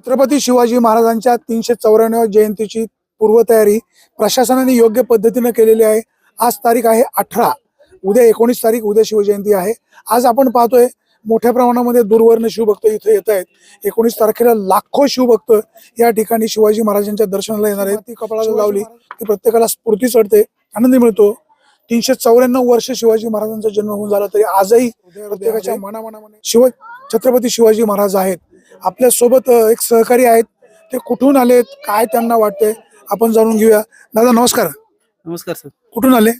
छत्रपती शिवाजी महाराजांच्या तीनशे चौऱ्याण्णव जयंतीची पूर्वतयारी प्रशासनाने योग्य पद्धतीने केलेली आहे. आज तारीख आहे अठरा. उद्या एकोणीस तारीख उद्या शिवजयंती आहे. आज आपण पाहतोय मोठ्या प्रमाणामध्ये दूरवरनं शिवभक्त इथे येत आहेत. एकोणीस तारखेला लाखो शिवभक्त या ठिकाणी शिवाजी महाराजांच्या दर्शनाला येणार आहेत. ती कपाळाला लावली. ती प्रत्येकाला स्फूर्ती चढते आनंद मिळतो. तीनशे चौऱ्याण्णव वर्ष शिवाजी महाराजांचा जन्म होऊन झाला तरी आजही प्रत्येकाच्या मनामनामध्ये शिव छत्रपती शिवाजी महाराज आहेत. आपल्यासोबत एक सहकारी आहेत. ते कुठून आलेत? काय त्यांना वाटतंय? आपण जाणून घेऊया. दादा नमस्कार. नमस्कार सर. कुठून आले?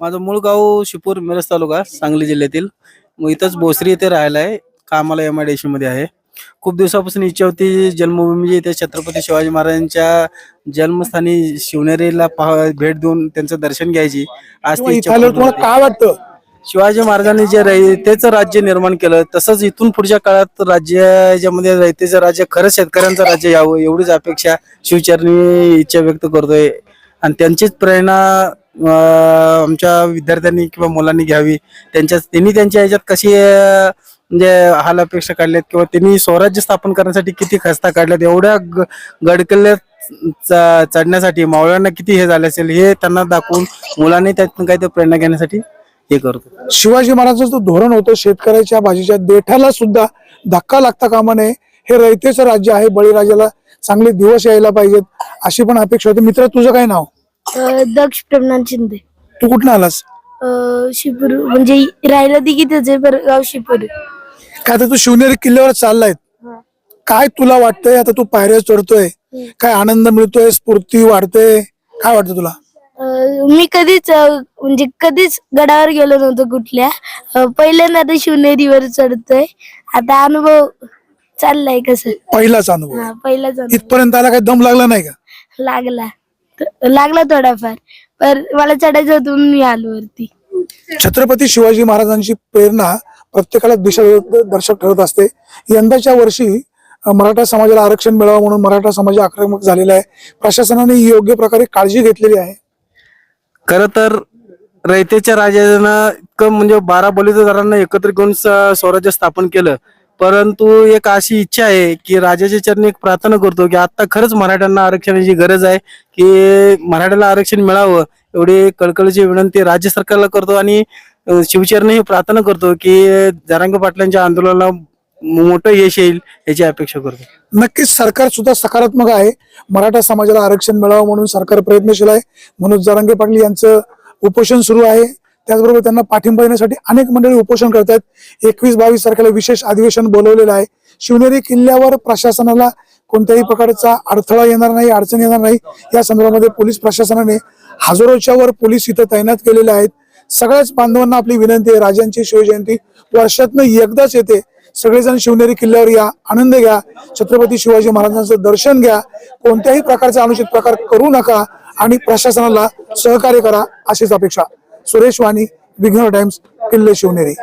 माझं मूळ गाव शिपूर मिरज तालुका सांगली जिल्ह्यातील. मग इथंच भोसरी येथे राहायला आहे. कामाला एम आय डी मध्ये आहे. खूप दिवसापासून इच्छा होती जन्मभूमी इथे छत्रपती शिवाजी महाराजांच्या जन्मस्थानी शिवनेरीला पाह भेट देऊन त्यांचं दर्शन घ्यायची. आज तुम्हाला. काय वाटतं? शिवाजी महाराजांनी जे रयतेचं राज्य निर्माण केलं तसंच इथून पुढच्या काळात राज्याच्यामध्ये रयतेचं राज्य खरं शेतकऱ्यांचं राज्य यावं एवढीच अपेक्षा शिवचरणी इच्छा व्यक्त करतोय. आणि त्यांचीच प्रेरणा आमच्या विद्यार्थ्यांनी किंवा मुलांनी घ्यावी. त्यांच्या त्यांनी त्यांच्या ह्याच्यात कशी म्हणजे हाल अपेक्षा काढल्यात किंवा त्यांनी स्वराज्य स्थापन करण्यासाठी किती खस्ता काढल्यात एवढ्या ग- गडकिल्ल्यात च- चढण्यासाठी मावळ्यांना किती हे झाले असेल हे त्यांना दाखवून मुलांनी त्यातून काहीतरी प्रेरणा घेण्यासाठी हे करतो. शिवाजी महाराजांचं जो धोरण होतं शेतकऱ्याच्या भाजीच्या देठाला सुद्धा धक्का लागता कामा नये. हे रयतेचं राज्य आहे. बळीराजाला चांगले दिवस यायला पाहिजेत अशी पण अपेक्षा होती. मित्र तुझं काय नाव? अ, दक्ष प्रज्ञान शिंदे. तू कुठून आलास? अ, शिपूर म्हणजे राहिला तिकीटच आहे पर गाव शिपूर. काय आता तू शिवनेरी किल्ल्यावर चाललाय. काय तुला वाटतंय? आता तू पायऱ्या चढतोय. काय आनंद मिळतोय? स्फूर्ती वाढते. काय वाटतं तुला? मी कधीच म्हणजे कधीच गडावर गेलो नव्हतो कुठल्या. पहिल्यांदा आता शिवनेरीवर चढतोय. आता अनुभव चाललाय कसं? पहिलाच अनुभव. पहिलाच इथपर्यंत आला काय दम लागला नाही का? लागला. लागला थोडाफार. पर मला चढायचं होतं मी आलो वरती. छत्रपती शिवाजी महाराजांची प्रेरणा प्रत्येकाला दिशा दर्शक ठरत असते. यंदाच्या वर्षी मराठा समाजाला आरक्षण मिळावं म्हणून मराठा समाज आक्रमक झालेला आहे. प्रशासनाने योग्य प्रकारे काळजी घेतलेली आहे. खर तर रयतेच्या राजानं इतकं म्हणजे बारा बलिदारांना एकत्र घेऊन स्वराज्य स्थापन केलं. परंतु एक अशी इच्छा आहे की राजाच्या चरणी एक प्रार्थना करतो की आता खरंच मराठ्यांना आरक्षणाची गरज आहे की मराठ्याला आरक्षण मिळावं एवढी कळकळीची विनंती राज्य सरकारला करतो आणि अं, शिवचरणी ही प्रार्थना करतो की जरांग पाटलांच्या आंदोलनाला मोठं यश येईल याची अपेक्षा करतो. नक्कीच सरकार सुद्धा सकारात्मक आहे. मराठा समाजाला आरक्षण मिळावं म्हणून सरकार प्रयत्नशील आहे. मनोज जरंगे पाटील यांचं उपोषण सुरू आहे. त्याचबरोबर त्यांना पाठिंबा देण्यासाठी अनेक मंडळी उपोषण करत आहेत एकवीस बावीस तारखेला विशेष अधिवेशन बोलवलेलं आहे. शिवनेरी किल्ल्यावर प्रशासनाला कोणत्याही प्रकारचा अडथळा येणार नाही अडचण येणार नाही. या संदर्भामध्ये पोलीस प्रशासनाने हजारोच्या वर पोलीस इथं तैनात केलेले आहेत. सगळ्याच बांधवांना आपली विनंती आहे. राजांची शिवजयंती वर्षातनं एकदाच येते. सगळेजण शिवनेरी किल्ल्यावर या. आनंद घ्या. छत्रपती शिवाजी महाराजांचं दर्शन घ्या. कोणत्याही प्रकारचा अनुचित प्रकार करू नका आणि प्रशासनाला सहकार्य करा अशीच अपेक्षा. सुरेश वाणी विघ्नर टाइम्स किल्ले शिवनेरी.